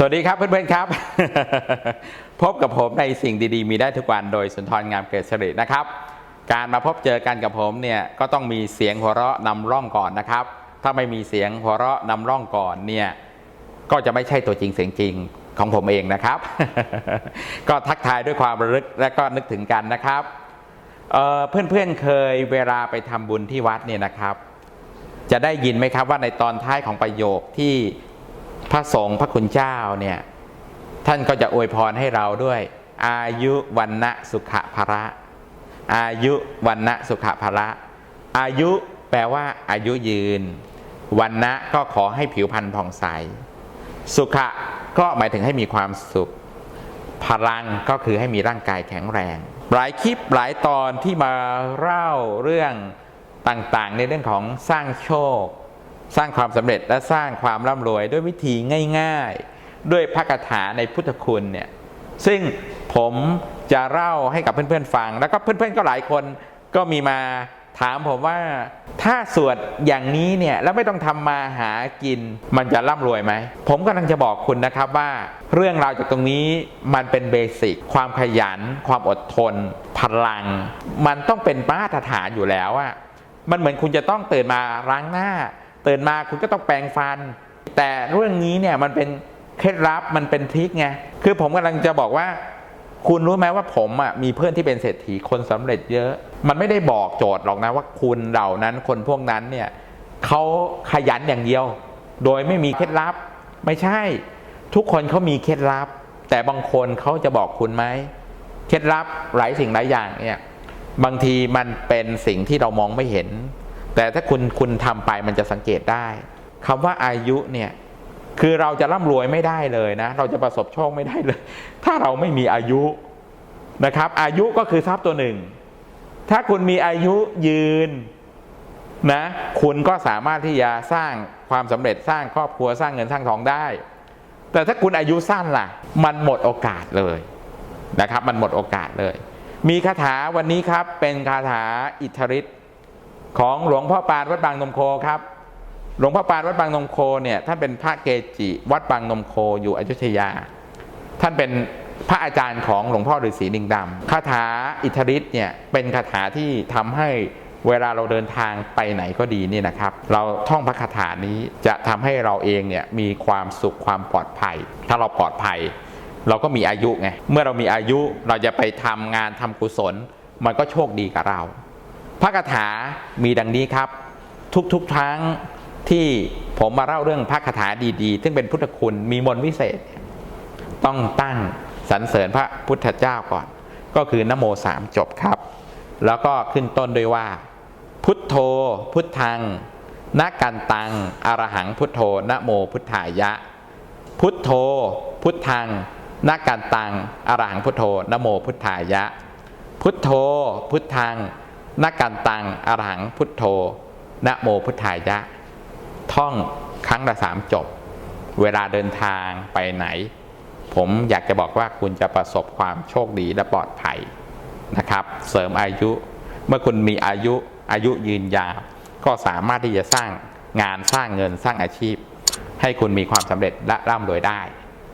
สวัสดีครับเพื่อนๆครับ พบกับผมในสิ่งดีๆ มีได้ทุกวันโดยสุนทรงามเกิดสิรินะครับ การมาพบเจอกันกับผมเนี่ยก็ต้องมีเสียงหัวเราะนำร่องก่อนนะครับ ถ้าไม่มีเสียงหัวเราะนำร่องก่อนเนี่ยก็จะไม่ใช่ตัวจริงเสียงจริงของผมเองนะครับ ก็ทักทายด้วยความระลึกและก็นึกถึงกันนะครับเเพื่อนๆเคยเวลาไปทำบุญที่วัดเนี่ยนะครับ จะได้ยินไหมครับว่าในตอนท้ายของประโยคที่ พระสงฆ์พระคุณเจ้าเนี่ยท่านก็จะอวยพรให้เราด้วย อายุวันนะสุขะภระ อายุวันนะสุขะภระ อายุแปลว่า อายุยืน วันนะก็ขอให้ผิวพรรณผ่องใส สุขะก็หมายถึงให้มีความสุข พลังก็คือให้มีร่างกายแข็งแรง หลายคลิปหลายตอนที่มาเล่าเรื่องต่างๆ ในเรื่องของสร้างโชค สร้างความสำเร็จและสร้างความร่ำรวยด้วยวิธีง่าย ๆ ด้วยพระคาถาในพุทธคุณเนี่ยซึ่งผมจะเล่าให้กับเพื่อนๆฟัง แล้วก็เพื่อนๆก็หลายคนก็มีมาถามผมว่าถ้าสวดอย่างนี้เนี่ยแล้วไม่ต้องทำมาหากินมันจะร่ำรวยไหม ผมกำลังจะบอกคุณนะครับว่า เรื่องราวจากตรงนี้มันเป็นเบสิกความขยัน ความอดทน พลัง มันต้องเป็นมาตรฐานอยู่แล้วอะมันเหมือนคุณจะต้องตื่นมาล้างหน้า ตื่นมาคุณก็ต้องแปรงฟัน แต่เรื่องนี้เนี่ยมันเป็นเคล็ดลับมันเป็นทริคไงคือผมกำลังจะบอกว่า คุณรู้ไหมว่าผมอะมีเพื่อนที่เป็นเศรษฐีคนสำเร็จเยอะ มันไม่ได้บอกโจทย์หรอกนะว่าคุณเหล่านั้นคนพวกนั้นเนี่ยเขาขยันอย่างเดียว โดยไม่มีเคล็ดลับ ไม่ใช่ ทุกคนเขามีเคล็ดลับ แต่บางคนเขาจะบอกคุณไหมเคล็ดลับหลายสิ่งหลายอย่างเนี่ยบางทีมันเป็นสิ่งที่เรามองไม่เห็น แต่ถ้าคุณคุณทำไปมันจะสังเกตได้คำว่าอายุเนี่ยคือเราจะร่ำรวยไม่ได้เลยนะ เราจะประสบโชคไม่ได้เลย ถ้าเราไม่มีอายุนะครับ อายุก็คือทรัพย์ตัวหนึ่ง ถ้าคุณมีอายุยืนนะ คุณก็สามารถที่จะสร้างความสำเร็จสร้างครอบครัวสร้างเงินสร้างทองได้ แต่ถ้าคุณอายุสั้นล่ะ มันหมดโอกาสเลยนะครับ มันหมดโอกาสเลย มีคาถาวันนี้ครับเป็นคาถาอิทธิฤทธิ์ ของหลวงพ่อปานวัดบางนมโคครับ หลวงพ่อปานวัดบางนมโคเนี่ยท่านเป็นพระเกจิวัดบางนมโคอยู่อยุธยา ท่านเป็นพระอาจารย์ของหลวงพ่อฤาษีลิงดำคาถาอิทธิฤทธิ์เนี่ยเป็นคาถาที่ทำให้เวลาเราเดินทางไปไหนก็ดีนี่นะครับ เราท่องพระคาถานี้จะทำให้เราเองเนี่ยมีความสุขความปลอดภัย ถ้าเราปลอดภัย เราก็มีอายุไงเมื่อเรามีอายุเราจะไปทำงานทำกุศล มันก็โชคดีกับเรา พระคาถามีดังนี้ครับ ทุกๆครั้งที่ผมมาเล่าเรื่องพระคาถาดีๆ ซึ่งเป็นพุทธคุณมีมนต์วิเศษ ต้องตั้งสรรเสริญพระพุทธเจ้าก่อน ก็คือนโมสามจบครับ แล้วก็ขึ้นต้นด้วยว่า พุทโธ พุทธังนากันตังอรหังพุทโธนโมพุทธายะ พุทโธ พุทธังนากันตังอรหังพุทโธนโมพุทธายะ พุทโธ พุทธัง นากันตังอรหังพุทโธนะโมพุทธายะ ท่องครั้งละสามจบ เวลาเดินทางไปไหน ผมอยากจะบอกว่าคุณจะประสบความโชคดีและปลอดภัยนะครับ เสริมอายุ เมื่อคุณมีอายุอายุยืนยาว ก็สามารถที่จะสร้างงานสร้างเงินสร้างอาชีพ ให้คุณมีความสำเร็จและร่ำรวยได้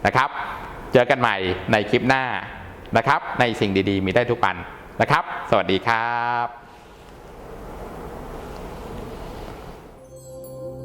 นะครับ เจอกันใหม่ในคลิปหน้านะครับ ในสิ่งดีๆ มีได้ทุกวันนะครับ สวัสดีครับ